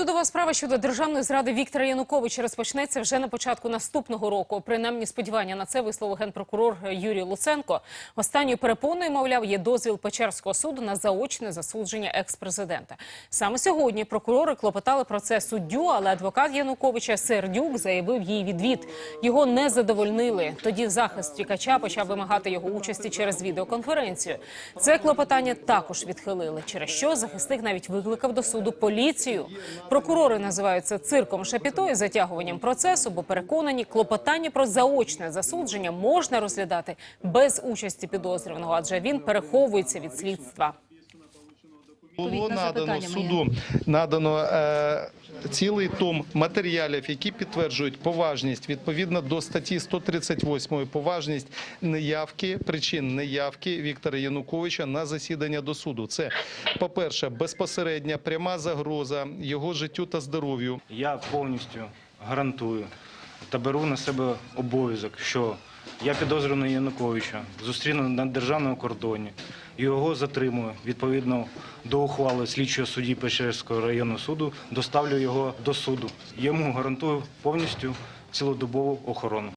Судова справа щодо державної зради Віктора Януковича розпочнеться вже на початку наступного року. Принаймні сподівання на це висловив генпрокурор Юрій Луценко. Останньою перепоною, мовляв, є дозвіл Печерського суду на заочне засудження екс-президента. Саме сьогодні прокурори клопотали про це суддю, але адвокат Януковича Сердюк заявив їй відвід. Його не задовольнили. Тоді захист втікача почав вимагати його участі через відеоконференцію. Це клопотання також відхилили, через що захисник навіть викликав до суду поліцію. Прокурори називають це цирком шапіто і затягуванням процесу, бо переконані, клопотання про заочне засудження можна розглядати без участі підозрюваного, адже він переховується від слідства. Було надано суду надано е, цілий том матеріалів, які підтверджують поважність відповідно до статті 138 поважність неявки причин неявки Віктора Януковича на засідання до суду. Це по перше, безпосередня пряма загроза його життю та здоров'ю. Я повністю гарантую та беру на себе обов'язок, що я підозрюваний Януковича зустріну на державному кордоні, його затримую відповідно до ухвали слідчого судді Печерського районного суду, доставлю його до суду. Йому гарантую повністю цілодобову охорону.